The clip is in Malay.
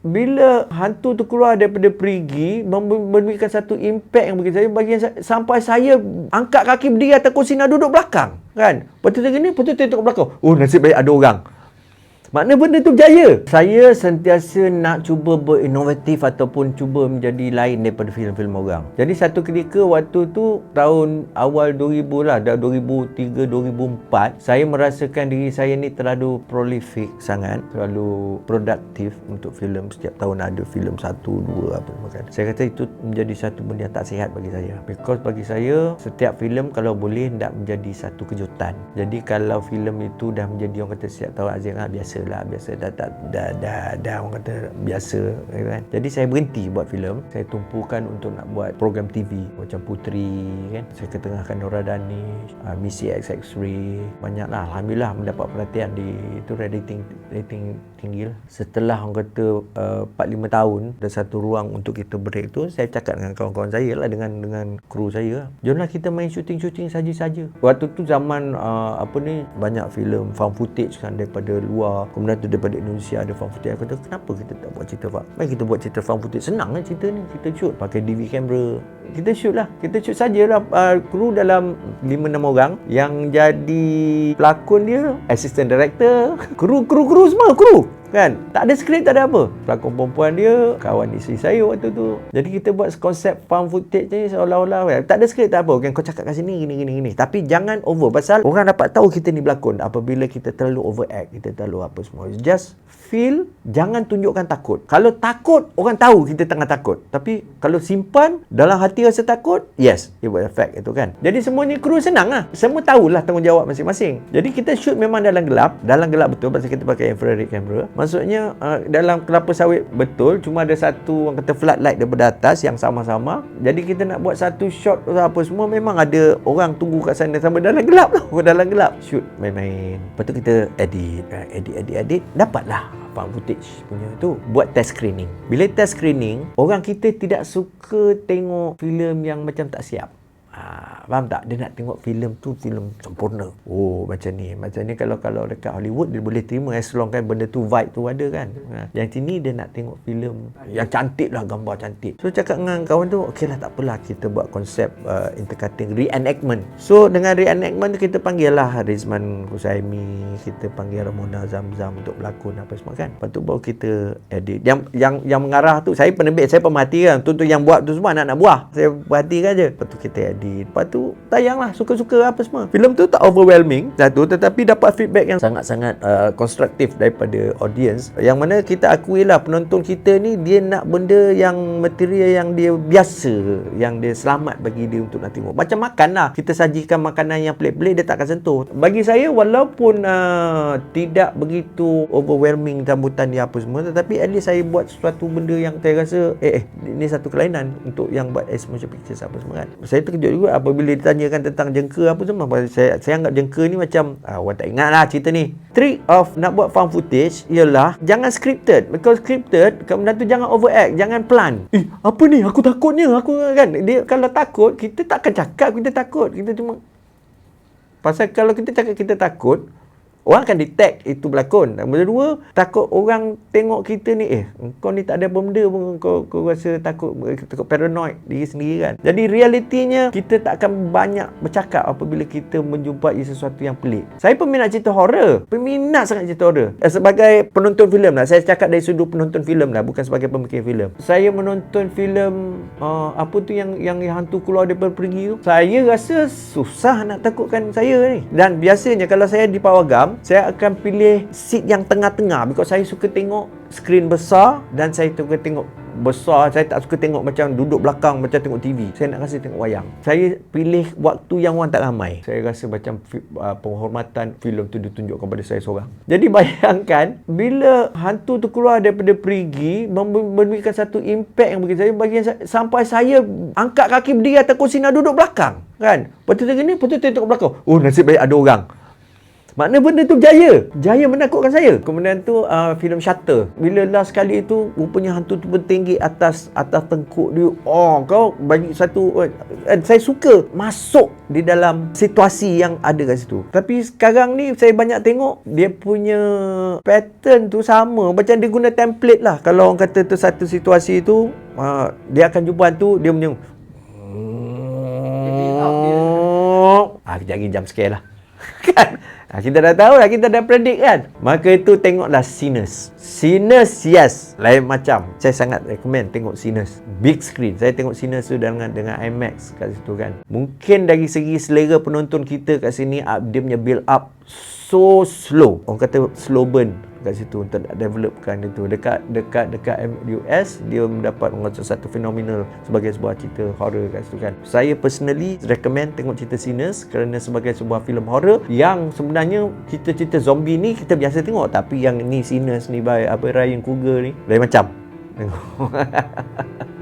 bila hantu tu keluar daripada perigi memberikan satu impact yang bagi saya bagi sampai saya angkat kaki berdiri atas kursi nak duduk belakang kan? Betul gini? Betul tengok belakang. Oh nasib baik ada orang Makna benda tu berjaya. Saya sentiasa nak cuba berinovatif ataupun cuba menjadi lain daripada filem-filem orang. Jadi satu ketika waktu tu tahun awal 2000 lah, dah 2003 2004, saya merasakan diri saya ni terlalu prolific sangat, terlalu produktif untuk filem setiap tahun ada filem satu dua apa macam. Saya kata itu menjadi satu benda yang tak sihat bagi saya. Because bagi saya setiap filem kalau boleh nak menjadi satu kejutan. Jadi kalau filem itu dah menjadi orang kata setiap tahun Azira biasa lah biasa dah dah dah, dah, dah orang kata biasa kan. Jadi saya berhenti buat filem. Saya tumpukan untuk nak buat program TV macam Putri kan. Saya ketengahkan Nora Danish uh, Missy XX-Ray banyaklah. Alhamdulillah mendapat perhatian di itu rating rating tinggi lah. Setelah orang kata uh, 4-5 tahun ada satu ruang untuk kita break tu saya cakap dengan kawan-kawan saya lah dengan dengan kru saya jomlah kita main shooting-shooting saja-saja. Waktu tu zaman uh, apa ni banyak filem found footage kan daripada luar kemudian tu daripada Indonesia ada found footage. Aku kata kenapa kita tak buat cerita found mari kita buat cerita found footage. Senang kan cerita ni. Kita shoot. Pakai DV camera kita shoot lah. Kita shoot sajalah uh, kru dalam 5-6 orang yang jadi pelakon dia assistant director kru kru kru semua kru kan? Tak ada skrip tak ada apa. Pelakon perempuan dia kawan isteri saya waktu tu. Jadi kita buat konsep found footage ni seolah-olah kan. tak ada skrip tak apa. Kan kau cakap kat sini gini gini gini. Tapi jangan over. Pasal orang dapat tahu kita ni berlakon apabila kita terlalu overact kita terlalu apa semua. Just feel jangan tunjukkan takut. Kalau takut orang tahu kita tengah takut. Tapi kalau simpan dalam hati rasa takut yes it will affect itu kan? Jadi semua ni kru senang lah semua tahulah tanggungjawab masing-masing. Jadi kita shoot memang dalam gelap. Dalam gelap betul pasal kita pakai infrared camera Maksudnya uh, dalam kelapa sawit betul cuma ada satu orang kata floodlight daripada atas yang sama-sama. Jadi kita nak buat satu shot atau apa semua memang ada orang tunggu kat sana sampai dalam gelap lah. dalam gelap. Shoot main-main. Lepas tu kita edit, uh, edit, edit, edit. Dapatlah apa footage punya tu buat test screening. Bila test screening, orang kita tidak suka tengok filem yang macam tak siap. Ha, faham tak? Dia nak tengok filem tu filem sempurna. Oh, macam ni. Macam ni kalau kalau dekat Hollywood dia boleh terima as long kan benda tu vibe tu ada kan. Ha, yang sini dia nak tengok filem yang cantik lah gambar cantik. So cakap dengan kawan tu, okey lah tak apalah kita buat konsep uh, intercutting reenactment. So dengan reenactment tu kita panggil lah Rizman Husaimi, kita panggil Ramona Zamzam untuk berlakon apa semua kan. Lepas tu baru kita edit. Yang yang yang mengarah tu saya penerbit, saya pemerhati kan. Tu tu yang buat tu semua anak-anak buah. Saya perhatikan je. Lepas tu kita edit Lepas tu tayanglah suka-suka apa semua. Filem tu tak overwhelming satu tetapi dapat feedback yang sangat-sangat uh, konstruktif daripada audience. Yang mana kita akui lah penonton kita ni dia nak benda yang material yang dia biasa, yang dia selamat bagi dia untuk tengok. Macam makan lah. Kita sajikan makanan yang pelik-pelik dia tak akan sentuh. Bagi saya walaupun uh, tidak begitu overwhelming sambutan dia apa semua tetapi at least saya buat sesuatu benda yang saya rasa eh, eh ini satu kelainan untuk yang buat as motion pictures apa semua kan. Saya terkejut juga apabila ditanyakan tentang jengka apa semua. Saya saya anggap jengka ni macam ah, orang tak ingat lah cerita ni. Trick of nak buat found footage ialah jangan scripted. Because scripted kemudian tu jangan overact jangan plan. Eh apa ni? Aku takutnya aku kan dia kalau takut kita tak akan cakap kita takut. Kita cuma pasal kalau kita cakap kita takut Orang akan detect itu berlakon. Dan dua, takut orang tengok kita ni, eh, kau ni tak ada benda pun, kau, kau rasa takut, takut paranoid diri sendiri kan. Jadi realitinya, kita tak akan banyak bercakap apabila kita menjumpai sesuatu yang pelik. Saya peminat cerita horror. Peminat sangat cerita horror. Eh, sebagai penonton filem lah, saya cakap dari sudut penonton filem lah, bukan sebagai pemikir filem. Saya menonton filem, uh, apa tu yang yang hantu keluar daripada pergi tu, saya rasa susah nak takutkan saya ni. Dan biasanya kalau saya di Pawagam, saya akan pilih seat yang tengah-tengah because saya suka tengok skrin besar dan saya suka tengok besar. Saya tak suka tengok macam duduk belakang macam tengok TV saya nak rasa tengok wayang. Saya pilih waktu yang orang tak ramai. Saya rasa macam uh, penghormatan filem tu ditunjukkan kepada saya seorang. Jadi bayangkan bila hantu tu keluar daripada perigi memberikan satu impact yang bagi saya bagi saya, sampai saya angkat kaki berdiri atas kursi nak duduk belakang kan? Betul gini betul tengok belakang. Oh nasib baik ada orang Makna benda tu jaya. Jaya menakutkan saya. Kemudian tu uh, filem Shutter. Bila last kali tu rupanya hantu tu bertinggi atas atas tengkuk dia. Oh, kau bagi satu uh, saya suka masuk di dalam situasi yang ada kat situ. Tapi sekarang ni saya banyak tengok dia punya pattern tu sama macam dia guna template lah. Kalau orang kata tu satu situasi tu uh, dia akan jumpa hantu dia punya Ah, kejap lagi jam scare lah. kan? Ah, kita dah tahu lah, kita dah predict kan. Maka itu tengoklah Sinners. Sinners, yes. Lain macam. Saya sangat recommend tengok Sinners. Big screen. Saya tengok Sinners tu dengan dengan IMAX kat situ kan. Mungkin dari segi selera penonton kita kat sini, dia punya build up so slow. Orang kata slow burn kat situ untuk developkan itu dekat dekat dekat US dia mendapat orang satu fenomenal sebagai sebuah cerita horror kat situ kan. Saya personally recommend tengok cerita Sinners kerana sebagai sebuah filem horror yang sebenarnya cerita-cerita zombie ni kita biasa tengok tapi yang ni Sinners ni by apa Ryan Coogler ni lain macam. Tengok